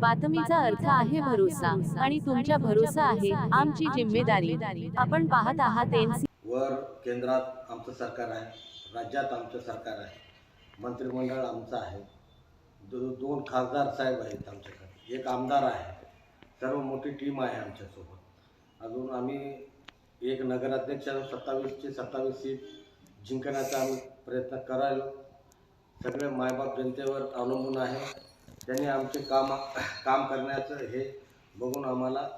बातमीचा अर्थ आहे भरोसा आणि तुमच्या भरोसा आहे आमची जिम्मेदारी. आपण पाहत आहात एनसी वर केंद्रात आमचं सरकार आहे राज्यात आमचं सरकार आहे मंत्रिमंडळ आमचं आहे दो दोन खासदार साहेब आहेत आमच्याकडे एक आमदार आहे सर्व मोठी टीम आहे आमच्यासोबत. अजून आम्ही एक नगराध्यक्ष सत्तावीसचे सत्तावीस सीट जिंकण्याचा आम्ही प्रयत्न करायलो सगळे मायबाप जनतेवर अवलंबून आहे. त्यांनी आमचे काम काम करण्याचं हे बघून आम्हाला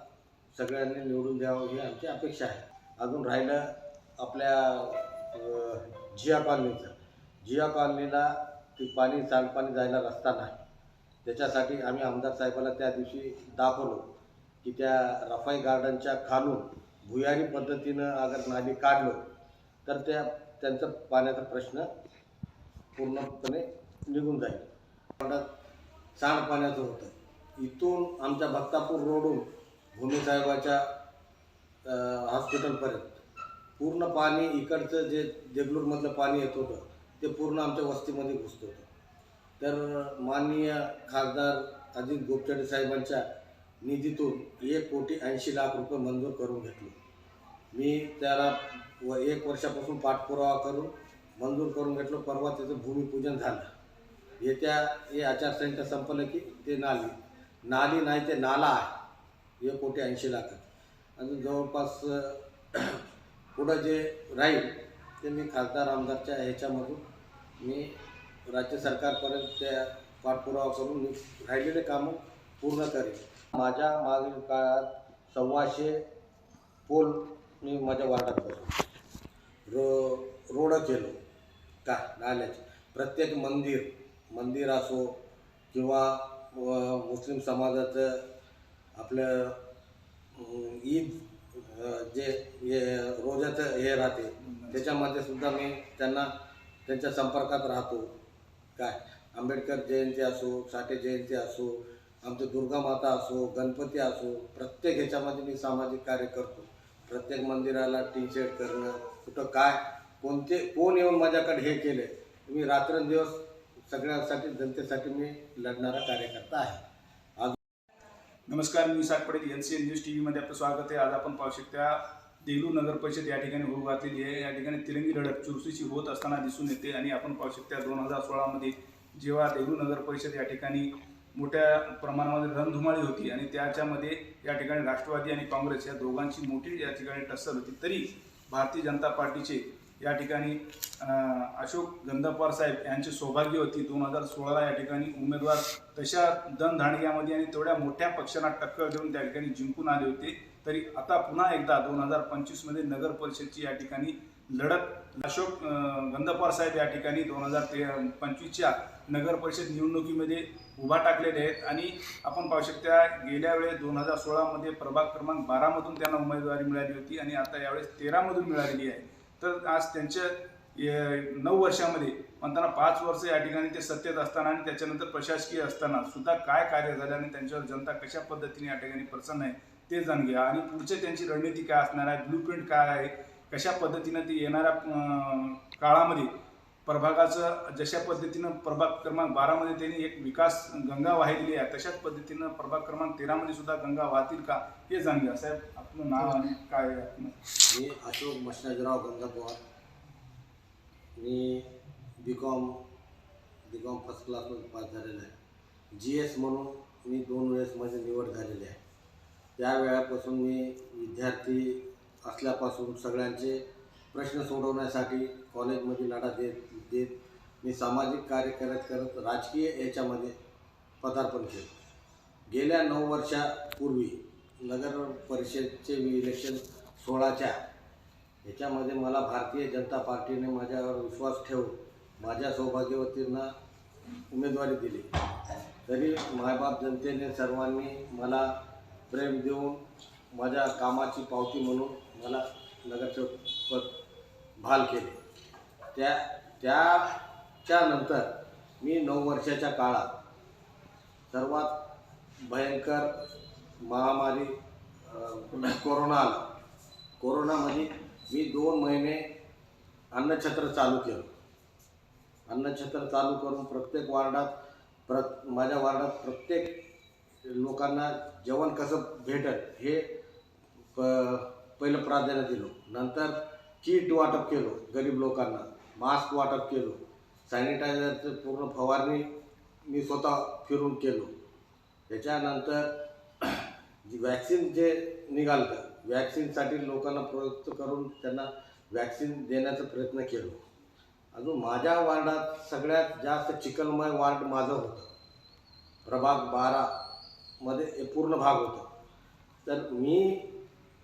सगळ्यांनी निवडून द्यावं ही आमची अपेक्षा आहे. अजून राहिलं आपल्या जिया कॉलनीचं. जिया कॉलनीला ती पाणी सांडपाणी जायला रस्ता नाही. त्याच्यासाठी आम्ही आमदार साहेबाला त्या दिवशी दाखवलो की त्या रफाई गार्डनच्या खालून भुयारी पद्धतीनं अगर नाली काढलो तर त्या त्यांचा पाण्याचा प्रश्न पूर्णपणे निघून जाईल. गार्डन सांडपाण्याचं होतं. इथून आमच्या भक्तापूर रोडून भूमीसाहेबाच्या हॉस्पिटलपर्यंत. पूर्ण पाणी इकडचं जे देगलूरमधलं पाणी येत होतं ते पूर्ण आमच्या वस्तीमध्ये घुसत होतं. तर माननीय खासदार अजित गोपचडे साहेबांच्या निधीतून एक कोटी ऐंशी लाख रुपये मंजूर करून घेतले. मी त्याला व एक वर्षापासून पाठपुरावा करून मंजूर करून घेतलं. परवा त्याचं भूमिपूजन झालं. येत्या हे आचारसंहिता संपलं की ते नाली. नाली नाही ते नाला आहे. एक कोटी ऐंशी लाखात अजून जवळपास पुढं जे राहील ते मी खासदार आमदारच्या ह्याच्यामधून मी राज्य सरकारपर्यंत त्या पाठपुरावा करून मी राहिलेले कामं पूर्ण करेन. माझ्या मागील काळात सव्वाशे पोल मी माझ्या वार्डात बसलो रो रोडं केलो. का? नाल्याचे. प्रत्येक मंदिर मंदिर असो किंवा मुस्लिम समाजाचं आपलं ईद जे हे रोजाचं हे राहते त्याच्यामध्ये सुद्धा मी त्यांना त्यांच्या संपर्कात राहतो. काय? आंबेडकर जयंती असो साठे जयंती असो आमचं दुर्गा माता असो गणपती असो प्रत्येक ह्याच्यामध्ये मी सामाजिक कार्य करतो. प्रत्येक मंदिराला टी शर्ट करणं कुठं काय कोणते कोण येऊन माझ्याकडे हे केले मी रात्रंदिवस सगळ्यांसाठी जनतेसाठी मी लढणारा कार्यकर्ता आहे. नमस्कार मी साठ Patel N C N news T व्हीमध्ये आपलं स्वागत आहे. आज आपण पाहू शकता देगलूर नगर परिषद या ठिकाणी होऊ घातलेली आहे. या ठिकाणी तिरंगी लढत चुरशीची होत असताना दिसून येते आणि आपण पाहू शकता दोन हजार सोळामध्ये जेव्हा देगलूर नगर परिषद या ठिकाणी मोठ्या प्रमाणामध्ये रणधुमाळी होती आणि त्याच्यामध्ये या ठिकाणी राष्ट्रवादी आणि काँग्रेस या दोघांची मोठी या ठिकाणी टस्सल होती तरी भारतीय जनता पार्टीचे या ठिकाणी अशोक गंधपवार साहेब यांची सौभाग्य होती. दोन हजार सोळाला या ठिकाणी उमेदवार तशा दणधाणग्यामध्ये आणि तेवढ्या मोठ्या पक्षांना टक्कर देऊन त्या ठिकाणी जिंकून आले होते. तरी आता पुन्हा एकदा दोन हजार पंचवीसमध्ये नगर परिषदची या ठिकाणी लढत अशोक अं, गंधपवार साहेब या ठिकाणी दोन हजार ते पंचवीसच्या नगर परिषद निवडणुकीमध्ये उभा टाकलेले आहेत. आणि आपण पाहू शकता गेल्या वेळेस दोन हजार सोळामध्ये प्रभाग क्रमांक बारामधून त्यांना उमेदवारी मिळाली होती आणि आता यावेळेस तेरामधून मिळालेली आहे. तर आज त्यांच्या नऊ वर्षामध्ये म्हणताना पाच वर्ष या ठिकाणी ते सत्तेत असताना आणि त्याच्यानंतर प्रशासकीय असताना सुद्धा काय कार्य झालं आणि त्यांच्यावर जनता कशा पद्धतीने या ठिकाणी प्रसन्न आहे ते जाणून घ्या. आणि पुढचे त्यांची रणनीती काय असणार आहे? ब्लूप्रिंट काय आहे? कशा पद्धतीनं ते येणाऱ्या काळामध्ये प्रभागाचं जशा पद्धतीनं प्रभाग क्रमांक बारामध्ये त्यांनी एक विकास गंगा वाहिलेली आहे तशाच पद्धतीनं प्रभाग क्रमांक तेरामध्ये सुद्धा गंगा वाहतील का हे घ्या साहेब आपलं नाव आणि काय मी अशोक मशनाजराव गंगापवार. मी B com B com first क्लासमध्ये पास झालेला आहे. जी एस म्हणून मी दोन वेळेस माझी निवड झालेली आहे. त्या वेळापासून मी विद्यार्थी असल्यापासून सगळ्यांचे प्रश्न सोडवण्यासाठी कॉलेजमध्ये लढा देत देत मी सामाजिक कार्य करत करत राजकीय याच्यामध्ये पदार्पण केलं. गेल्या नऊ वर्षापूर्वी नगर परिषदचे इलेक्शन सोळाच्या याच्यामध्ये मला भारतीय जनता पार्टीने माझ्यावर विश्वास ठेवून माझ्या सौभाग्यवतींना उमेदवारी दिली. तरी मायबाप जनतेने सर्वांनी मला प्रेम देऊन माझ्या कामाची पावती म्हणून मला नगरसेवक पद भाल केले. त्या त्याच्यानंतर मी नऊ वर्षाच्या काळात सर्वात भयंकर महामारी कोरोना आला. कोरोनामध्ये म्हणजे मी दोन महिने अन्नछत्र चालू केलं. अन्नछत्र चालू करून प्रत्येक वार्डात प्र माझ्या वार्डात प्रत्येक लोकांना जेवण कसं भेटल हे प पहिलं प्राधान्य दिलो. नंतर किट वाटप केलो गरीब लोकांना. मास्क वाटप केलो. सॅनिटायझरचं पूर्ण फवारणी मी स्वतः फिरून केलो. त्याच्यानंतर जी वॅक्सिन जे निघालं वॅक्सिनसाठी लोकांना प्रवृत्त करून त्यांना वॅक्सिन देण्याचा प्रयत्न केलो. अजून माझ्या वार्डात सगळ्यात जास्त चिखलमय वार्ड माझं होतं. प्रभाग बारामध्ये हे पूर्ण भाग होता. तर मी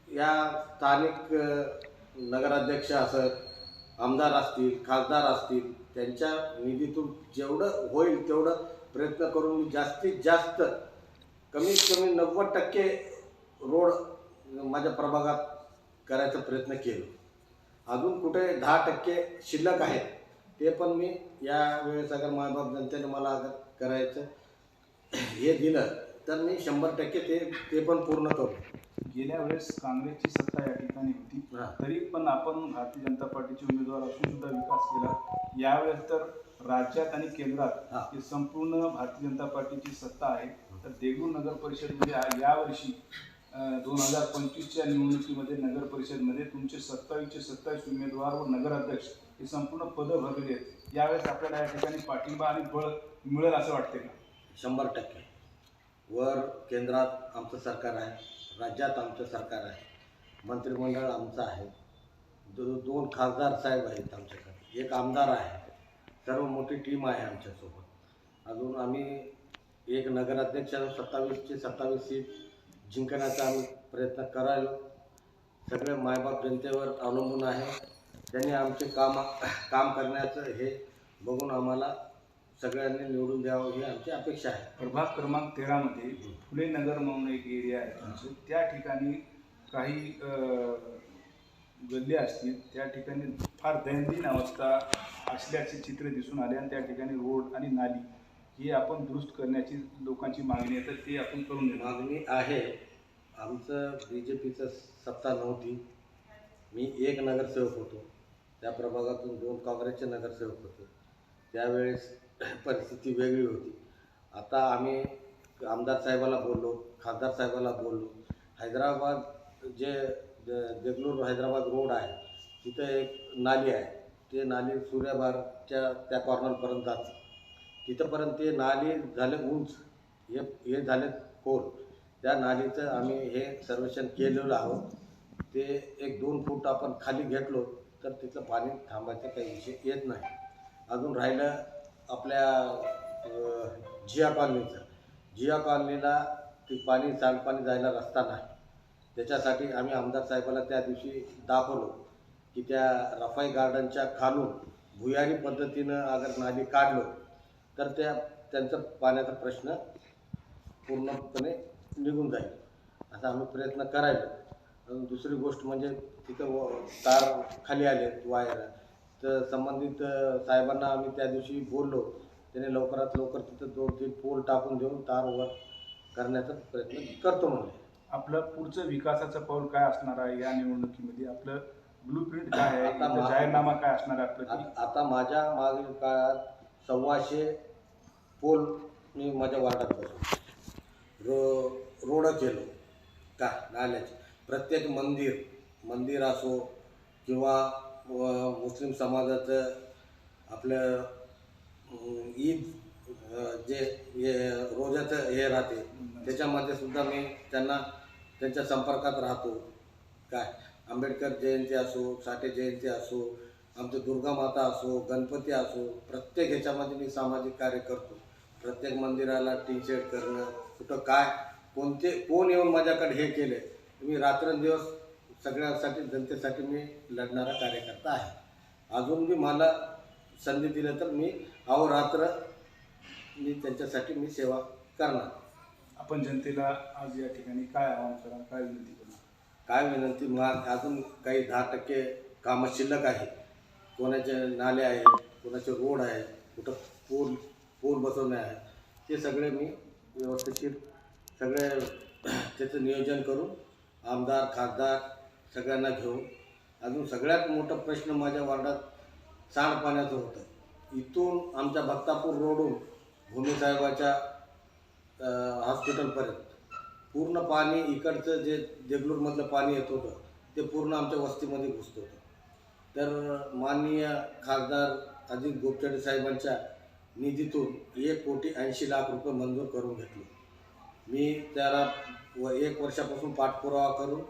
या स्थानिक नगराध्यक्ष असत आमदार असतील खासदार असतील त्यांच्या निधीतून जेवढं होईल तेवढं प्रयत्न करून मी जास्तीत जास्त कमीत कमी नव्वद टक्के रोड माझ्या प्रभागात करायचा प्रयत्न केलो. अजून कुठे दहा टक्के शिल्लक आहेत ते पण मी या वेळेस अगर मायबाप जनतेने मला अगर करायचं हे दिलं तर मी शंभर टक्के ते ते पण पूर्ण करू. गेल्या वेळेस काँग्रेसची सत्ता या ठिकाणी होती. हां. तरी पण आपण भारतीय जनता पार्टीचे उमेदवार असून सुद्धा विकास केला. यावेळेस तर राज्यात आणि केंद्रात हा. हे संपूर्ण भारतीय जनता पार्टीची सत्ता आहे. तर देगलूर नगर परिषदमध्ये आ- यावर्षी दोन हजार पंचवीसच्या निवडणुकीमध्ये नगर परिषदमध्ये तुमचे सत्तावीसचे सत्तावीस उमेदवार व नगराध्यक्ष हे संपूर्ण पदं भरलेली आहेत. यावेळेस आपल्याला या ठिकाणी पाठिंबा आणि बळ मिळेल असं वाटते का? शंभर टक्के. वर केंद्रात आमचं सरकार आहे राज्यात आमचं सरकार आहे मंत्रिमंडळ आमचं आहे. दो दोन खासदार साहेब आहेत आमच्याकडे. एक आमदार आहे. सर्व मोठी टीम आहे आमच्यासोबत. अजून आम्ही एक नगराध्यक्ष सत्तावीसची सत्तावीस सीट जिंकण्याचा आम्ही प्रयत्न करायलो. सगळे मायबाप जनतेवर अवलंबून आहे. त्यांनी आमचे काम काम करण्याचं हे बघून आम्हाला सगळ्यांनी निवडून द्यावं ही आमची अपेक्षा आहे. प्रभाग क्रमांक तेरामध्ये फुले नगर म्हणून एक एरिया आहे तुमचं. त्या ठिकाणी काही अं, गल्ल्या असतील त्या ठिकाणी फार दैनंदिन अवस्था असल्याचे चित्र दिसून आले आणि त्या ठिकाणी रोड आणि नाली ही आपण दुरुस्त करण्याची लोकांची मागणी आहे तर ते आपण करून देणार. मागणी आहे. आमचं बी जे पीचं सत्ता नव्हती. मी एक नगरसेवक होतो. त्या प्रभागातून दोन काँग्रेसचे नगरसेवक होते. त्यावेळेस परिस्थिती वेगळी होती. आता आम्ही आमदार साहेबाला बोललो खासदार साहेबाला बोललो. हैदराबाद जे देगलूर हैदराबाद रोड आहे तिथं एक नाली आहे. ते नाली सूर्याबारच्या त्या कॉर्नरपर्यंत जाते. तिथंपर्यंत ते नाली झाले उंच. हे हे झाले खोल. त्या नालीचं आम्ही हे सर्वेक्षण केलेलं आहोत. ते एक दोन फूट आपण खाली घेतलो तर तिथलं पाणी थांबायचा काही विषय येत नाही. अजून राहिलं आपल्या जिया कॉलनीचं. जिया कॉलनीला ते पाणी सांडपाणी जायला रस्ता नाही. त्याच्यासाठी आम्ही आमदार साहेबाला त्या दिवशी दाखवलो की त्या रफाई गार्डनच्या खालून भुयारी पद्धतीनं अगर नाली काढलो तर त्या त्यांचा पाण्याचा प्रश्न पूर्णपणे निघून जाईल. असा आम्ही प्रयत्न करायचो दुसरी गोष्ट म्हणजे तिथं व तार खाली आले वायर. तर संबंधित साहेबांना आम्ही त्या दिवशी बोललो. त्याने लवकरात लवकर तिथं दोन तीन पोल टाकून देऊन तार वर करण्याचा प्रयत्न करतो म्हणले आपलं पुढचं विकासाचं पाऊल काय असणार आहे या निवडणुकीमध्ये? आपलं ब्लू प्रिंट काय आहे? आता इथं मा- जाहीरनामा काय असणार आहे आपलं? की आ- आता माझ्या मागील काळात सव्वाशे पोल मी माझ्या वार्डात बसवले रो रोड केलो. का? नाल्याचे. प्रत्येक मंदिर मंदिर असो किंवा व मुस्लिम समाजाचं आपलं ईद जे हे रोजाचं हे राहते त्याच्यामध्ये सुद्धा मी त्यांना त्यांच्या संपर्कात राहतो. काय? आंबेडकर जयंती असो साठे जयंती असो आमचं दुर्गा माता असो गणपती असो प्रत्येक ह्याच्यामध्ये मी सामाजिक कार्य करतो. प्रत्येक मंदिराला टी शर्ट करणं कुठं काय कोणते कोण येऊन माझ्याकडे हे केले मी रात्रंदिवस सगळ्यांसाठी जनतेसाठी मी लढणारा कार्यकर्ता आहे. अजून बी मला संधी दिली तर मी अहोरात्र मी त्यांच्यासाठी मी सेवा करणार. आपण जनतेला आज या ठिकाणी काय आवाहन करा काय विनंती करणार? काय विनंती? मग अजून काही दहा टक्के कामं शिल्लक आहे. कोणाचे नाले आहेत कोणाचे रोड आहे कुठं पूल पूल बसवणे आहे ते सगळे मी व्यवस्थित सगळे त्याचं नियोजन करून आमदार खासदार सगळ्यांना घेऊन. अजून सगळ्यात मोठा प्रश्न माझ्या वार्डात सांडपाण्याचं होतं. इथून आमच्या भक्तापूर रोडून भूमीसाहेबाच्या हॉस्पिटलपर्यंत. पूर्ण पाणी इकडचं जे देगलूरमधलं पाणी येत होतं ते पूर्ण आमच्या वस्तीमध्ये घुसत होतं. तर माननीय खासदार अजित गोपचडे साहेबांच्या निधीतून एक कोटी ऐंशी लाख रुपये मंजूर करून घेतले. मी त्याला व एक वर्षापासून पाठपुरावा करून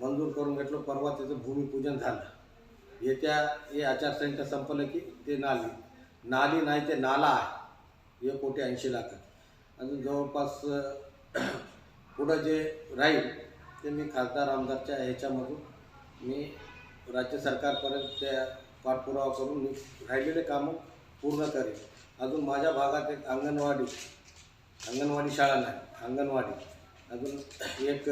मंजूर करून घेतलं परवा त्याचं भूमिपूजन झालं. येत्या हे आचारसंहिता संपलं की ते नाली. नाली नाही ते नाला आहे. एक कोटी ऐंशी लाखात अजून जवळपास पुढं जे राहील ते मी खासदार आमदारच्या ह्याच्यामधून मी राज्य सरकारपर्यंत त्या पाठपुरावा करून मी राहिलेले कामं पूर्ण करेन. अजून माझ्या भागात एक अंगणवाडी अंगणवाडी शाळा नाही अंगणवाडी. अजून एक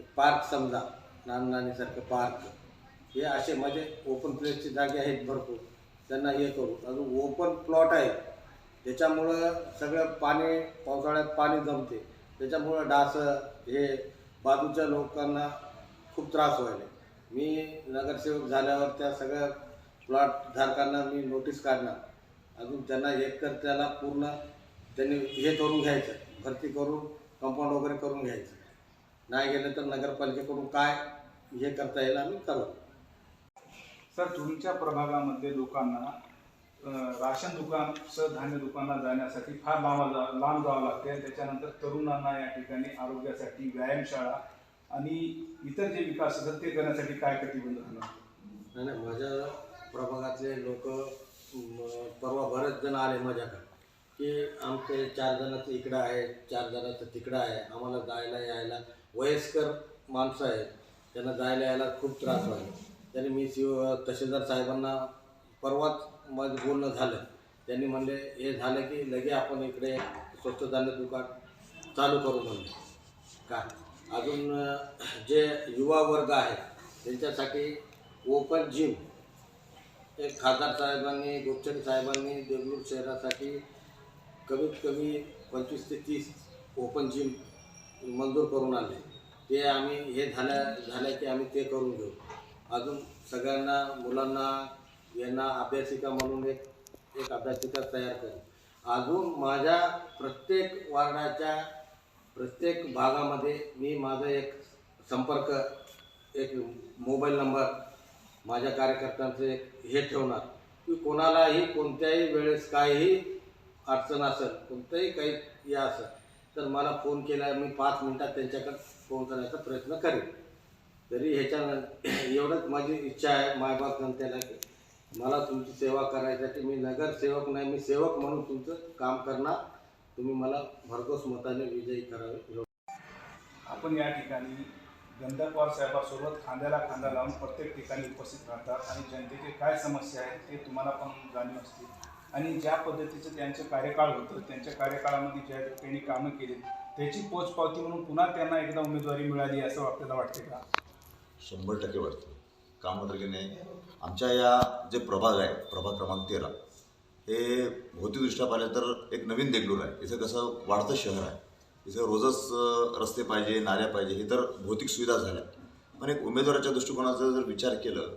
पार्क समजा लहान नानीसारखं पार्क. हे असे माझे ओपन प्लेसची जागे आहेत भरपूर. त्यांना हे करू. अजून ओपन प्लॉट आहे. त्याच्यामुळं सगळं पाणी पावसाळ्यात पाणी जमते. त्याच्यामुळं डास हे बाजूच्या लोकांना खूप त्रास व्हायला. मी नगरसेवक झाल्यावर त्या सगळ्या प्लॉट धारकांना मी नोटीस काढणार. अजून त्यांना एक तर त्याला पूर्ण त्यांनी हे करून घ्यायचं. भरती करून कंपाऊंड वगैरे करून घ्यायचं. नाही गेलं तर नगरपालिकेकडून काय हे करता येईल आम्ही करू. सर तुमच्या प्रभागामध्ये लोकांना राशन दुकान धान्य दुकानात जाण्यासाठी फार लांब लांब जावं लागते आणि त्याच्यानंतर तरुणांना या ठिकाणी आरोग्यासाठी व्यायामशाळा आणि इतर जे विकास असतात ते करण्यासाठी काय कटिबंध नाही नाही माझ्या प्रभागातले लोक परवा बरेच जण आले माझ्याकडे की आमचे चार जणाचं इकडं आहे चार जणाचं तिकडं आहे आम्हाला जायला यायला वयस्कर माणसं आहेत त्यांना जायला यायला खूप त्रास व्हायला. त्यांनी मी शिव तहसीलदार साहेबांना परवाच माझं बोलणं झालं. त्यांनी म्हणले हे झालं की लगे आपण इकडे स्वस्त धान्य दुकान चालू करू म्हणले. का? अजून जे युवा वर्ग आहे त्यांच्यासाठी ओपन जिम एक खासदार साहेबांनी गोपचंद साहेबांनी देवलूर शहरासाठी कमीत कमी पंचवीस ते तीस ओपन जिम मंजूर करून आणले ते आम्ही हे झाल्या झाल्या की आम्ही ते करून घेऊ. अजून सगळ्यांना मुलांना यांना अभ्यासिका म्हणून एक एक अभ्यासिका तयार करू. अजून माझ्या प्रत्येक वार्डाच्या प्रत्येक भागामध्ये मी माझा एक संपर्क एक मोबाईल नंबर माझ्या कार्यकर्त्यांचं एक हे ठेवणार. की कोणालाही कोणत्याही वेळेस काहीही अडचण असेल कोणतंही काही हे असेल तर मला फोन केला मी पाच मिनटात त्यांच्याकडे करण्याचा प्रयत्न करेन. तरी ह्याच्यानं एवढंच माझी इच्छा आहे मायबाप जनतेला की मला तुमची सेवा करायसाठी मी नगरसेवक नाही मी सेवक म्हणून तुमचं काम करणार. तुम्ही मला भरघोस मताने विजयी करावे. आपण या ठिकाणी गंधर्वार साहेबासोबत खांद्याला खांदा लावून प्रत्येक ठिकाणी उपस्थित राहतात आणि जनतेचे काय समस्या आहेत ते तुम्हाला पण जाणीव असते आणि ज्या पद्धतीचं त्यांचं कार्यकाळ होतं त्यांच्या कार्यकाळामध्ये ज्या त्यांनी कामं केली त्याची पोचपावती म्हणून पुन्हा त्यांना एकदा उमेदवारी मिळाली असं आपल्याला वाटते का? शंभर टक्के वाटतं. काम म्हटलं की नाही? आमच्या या जे प्रभाग आहे प्रभाग क्रमांक तेरा हे भौतिकदृष्ट्या पाहिलं तर एक नवीन देगलूर आहे. इथं कसं वाढतं शहर आहे. इथं रोजच रस्ते पाहिजे नाल्या पाहिजे हे तर भौतिक सुविधा झाल्या. पण एक उमेदवाराच्या दृष्टिकोनाचा जर विचार केलं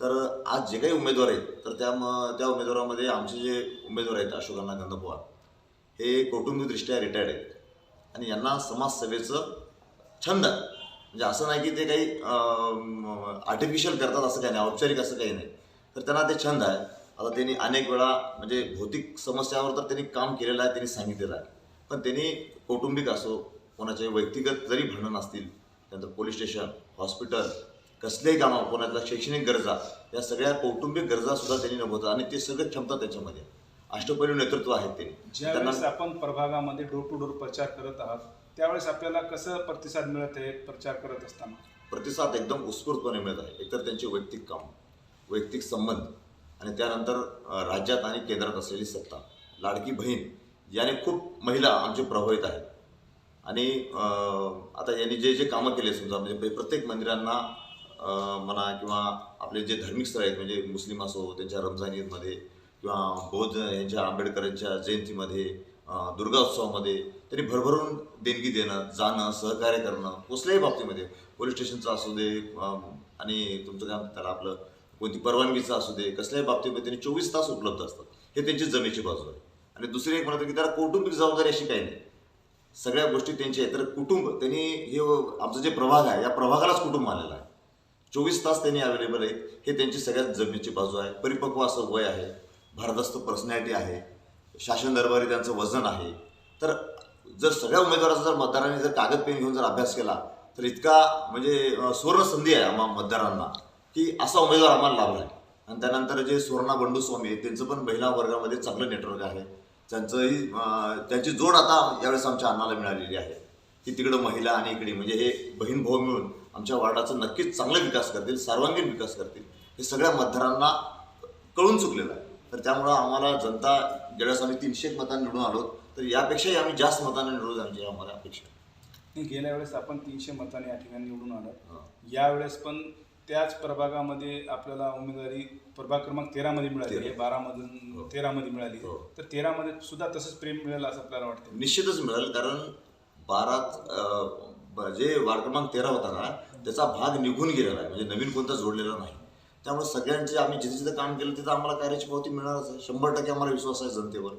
तर आज जे काही उमेदवार आहेत तर त्या म- त्या उमेदवारामध्ये आमचे जे उमेदवार आहेत अशोकांना गंधपवार हे कौटुंबिकदृष्ट्या रिटायर्ड आहेत. आणि यांना समाजसेवेचं छंद आहे. म्हणजे असं नाही की ते काही आर्टिफिशियल करतात असं काही नाही औपचारिक असं काही नाही. तर त्यांना ते छंद आहे. आता त्यांनी अनेक वेळा म्हणजे भौतिक समस्यावर तर त्यांनी काम केलेलं आहे त्यांनी सांगितलेलं आहे. पण त्यांनी कौटुंबिक असो कोणाचे व्यक्तिगत जरी भांडण असतील त्यानंतर पोलीस स्टेशन हॉस्पिटल कसलेही कामं कोणाच्या शैक्षणिक गरजा या सगळ्या कौटुंबिक गरजा सुद्धा त्यांनी नभवतात आणि ते सगळं क्षमता त्याच्यामध्ये अष्टपैलू नेतृत्व आहेत त्यांनी ज्यावेळेस आपण प्रभागामध्ये डोर टू डोर प्रचार करत आहात त्यावेळेस आपल्याला कसं प्रतिसाद मिळत आहे प्रचार करत असताना? प्रतिसाद एकदम उत्स्फूर्तपणे मिळत आहे. एकतर त्यांचे वैयक्तिक काम वैयक्तिक संबंध आणि त्यानंतर राज्यात आणि केंद्रात असलेली सत्ता. लाडकी बहीण याने खूप महिला आमचे प्रभावित आहेत. आणि आता यांनी जे जे कामं केले समजा म्हणजे प्र- प्रत्येक मंदिरांना म्हणा किंवा आपले जे धार्मिक स्थळ आहेत म्हणजे मुस्लिम असो त्यांच्या रमजान ईदमध्ये किंवा बौद्ध यांच्या आंबेडकरांच्या जयंतीमध्ये दुर्गा उत्सवामध्ये त्यांनी भरभरून देणगी देणं जाणं सहकार्य करणं कुठल्याही बाबतीमध्ये. पोलीस स्टेशनचं असू दे आणि तुमचं काय म्हणतात आपलं कोणती परवानगीचं असू दे कसल्याही बाबतीमध्ये त्यांनी चोवीस तास उपलब्ध असतात. हे त्यांची जमेची बाजू आहे. आणि दुसरी एक म्हणतात की त्याला कौटुंबिक जबाबदारी अशी काही नाही. सगळ्या गोष्टी त्यांच्या आहेत. तर कुटुंब त्यांनी हे आमचं जे प्रभाग आहे या प्रभागालाच कुटुंब आलेलं आहे. चोवीस तास त्यांनी अवेलेबल आहे. हे त्यांची सगळ्यात जमिनीची बाजू आहे. परिपक्व असं वय आहे. भारदस्त पर्सनॅलिटी आहे. शासन दरबारी त्यांचं वजन आहे. तर जर सगळ्या उमेदवाराचा जर मतदारांनी जर कागद पेन घेऊन जर अभ्यास केला तर इतका म्हणजे सुवर्ण संधी आहे आम्हा मतदारांना की असा उमेदवार आम्हाला लाभला आहे. आणि त्यानंतर जे सुवर्णा बंडू स्वामी आहेत त्यांचं पण महिला वर्गामध्ये चांगलं नेटवर्क आहे. त्यांचंही त्यांची जोड आता यावेळेस आमच्या अन्नाला मिळालेली आहे. की तिकडं महिला आणि इकडे म्हणजे हे बहीण भाऊ मिळून आमच्या वार्डाचा नक्कीच चांगला विकास करतील सर्वांगीण विकास करतील हे सगळ्या मतदारांना कळून चुकलेलं आहे तर त्यामुळं आम्हाला जनता ज्यावेळेस आम्ही तीनशे एक मतांनी निवडून आलो तर यापेक्षाही आम्ही जास्त मतांनी निवडून आमची आम्हाला अपेक्षा. नाही, गेल्या वेळेस आपण तीनशे मतांनी या ठिकाणी निवडून आलो. यावेळेस पण त्याच प्रभागामध्ये आपल्याला उमेदवारी प्रभाग क्रमांक तेरामध्ये मिळाली. आहे बारामधून हो. तेरामध्ये मिळाली हो. तर तेरामध्ये सुद्धा तसंच प्रेम मिळेल असं आपल्याला वाटतं निश्चितच मिळेल कारण बारात जे वार्ड क्रमांक तेरा होता ना त्याचा भाग निघून गेलेला आहे. म्हणजे नवीन कोणता जोडलेला नाही. त्यामुळे सगळ्यांचे आम्ही जिथे जिथे काम केलं तिथं आम्हाला कार्याची पावती मिळणारच आहे. शंभर टक्के आम्हाला विश्वास आहे जनतेवर.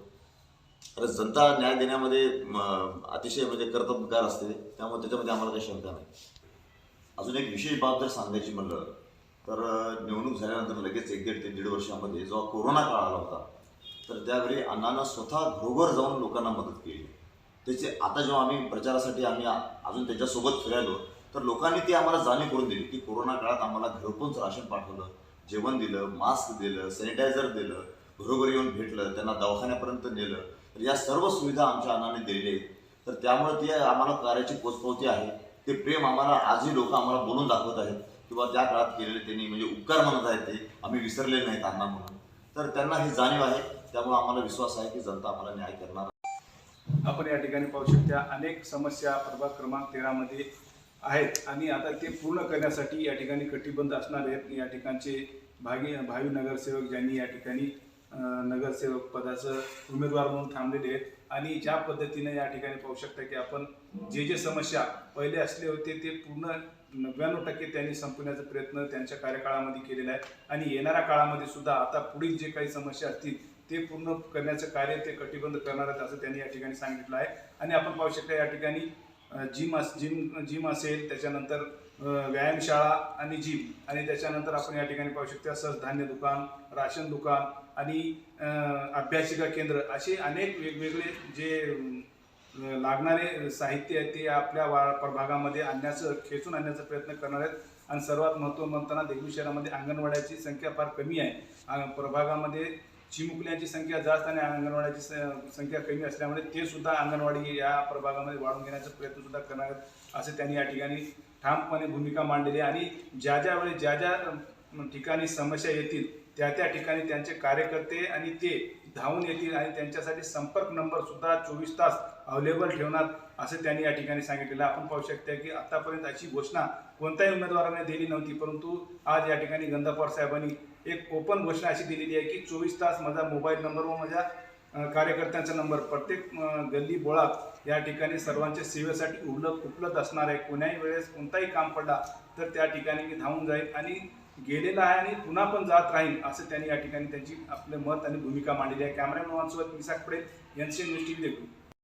कारण जनता न्याय देण्यामध्ये अतिशय म्हणजे कर्तबगार असते. त्यामुळे त्याच्यामध्ये आम्हाला काही शंका नाही. अजून एक विशेष बाब जर सांगायची म्हणलं तर निवडणूक झाल्यानंतर लगेच एक दीड ते दीड वर्षामध्ये जेव्हा कोरोना काळ आला होता तर त्यावेळी अण्णांना स्वतः घरोघर जाऊन लोकांना मदत केली. त्याचे आता जेव्हा आम्ही प्रचारासाठी आम्ही अजून त्याच्यासोबत फिरायलो तर लोकांनी ती आम्हाला जाणीव करून दिली की कोरोना काळात आम्हाला घरपोच राशन पाठवलं जेवण दिलं मास्क दिलं सॅनिटायझर दिलं घरोघरी येऊन भेटलं त्यांना दवाखान्यापर्यंत नेलं. तर या सर्व सुविधा आमच्या अण्णाने दिलेल्या आहेत. तर त्यामुळे ती आम्हाला कार्याची पोचपावती आहे. ते प्रेम आम्हाला आजही लोक आम्हाला बोलून दाखवत आहेत किंवा त्या काळात केलेले त्यांनी म्हणजे उपकार म्हणत आहेत ते. आम्ही विसरलेले नाहीत अण्णा म्हणून. तर त्यांना ही जाणीव आहे. त्यामुळे आम्हाला विश्वास आहे की जनता आम्हाला न्याय करणार आपण या ठिकाणी पाहू शकता अनेक समस्या प्रभाग क्रमांक तेरामध्ये आहेत. आणि आता ते पूर्ण करण्यासाठी या ठिकाणी कटिबंध असणार आहेत. या ठिकाणचे भागी भावी नगरसेवक ज्यांनी या ठिकाणी नगरसेवक पदाचं उमेदवार म्हणून थांबलेले आहेत. आणि ज्या पद्धतीने या ठिकाणी पाहू शकता की आपण जे जे समस्या पहिले असले होते ते पूर्ण नव्याण्णव टक्के त्यांनी संपवण्याचा प्रयत्न त्यांच्या कार्यकाळामध्ये केलेला आहे. आणि येणाऱ्या काळामध्ये सुद्धा आता पुढील जे काही समस्या असतील ते पूर्ण करण्याचं कार्य ते कटिबंध करणार आहेत असं त्यांनी या ठिकाणी सांगितलं आहे. आणि आपण पाहू शकता या ठिकाणी जिम अस जिम जिम असेल त्याच्यानंतर व्यायामशाळा आणि जिम आणि त्याच्यानंतर आपण या ठिकाणी पाहू शकतो सहज धान्य दुकान राशन दुकान आणि अभ्यासिका केंद्र असे अनेक वेगवेगळे जे लागणारे साहित्य आहे ते आपल्या वा प्रभागामध्ये आणण्याचं खेचून आणण्याचा प्रयत्न करणार आहेत. आणि सर्वात महत्त्व म्हणताना देगलूर शहरामध्ये अंगणवाड्याची संख्या फार कमी आहे. प्रभागामध्ये चिमुकल्यांची संख्या जास्त आणि अंगणवाड्याची संख्या कमी असल्यामुळे ते सुद्धा अंगणवाडी या प्रभागामध्ये वाढून घेण्याचा प्रयत्न सुद्धा करणार असे त्यांनी या ठिकाणी ठामपणे भूमिका मांडलेली आणि ज्या ज्या वेळी ज्या ज्या ठिकाणी समस्या येतील त्या त्या ठिकाणी त्यांचे कार्यकर्ते आणि ते धावून येतील आणि त्यांच्यासाठी संपर्क नंबर सुद्धा चोवीस तास अवेलेबल ठेवणार असं त्यांनी या ठिकाणी सांगितलेलं आपण पाहू शकता की आतापर्यंत अशी घोषणा कोणत्याही उमेदवाराने दिली नव्हती परंतु आज या ठिकाणी गंगापवार साहेबांनी एक ओपन घोषणा अशी दिलेली आहे की चोवीस तास माझा मोबाईल नंबर व माझ्या कार्यकर्त्यांचा नंबर प्रत्येक गल्ली बोळात या ठिकाणी सर्वांच्या सेवेसाठी उपलब्ध उपलब्ध असणार आहे. कोण्याही वेळेस कोणताही काम पडला तर त्या ठिकाणी मी धावून जाईल आणि गेलेला आहे आणि पुन्हा पण जात राहील असं त्यांनी या ठिकाणी त्यांची आपलं मत आणि भूमिका मांडलेली आहे. कॅमेरामॅन सोबत मिसाक पडेल यांचे न्यूज टी व्ही देखील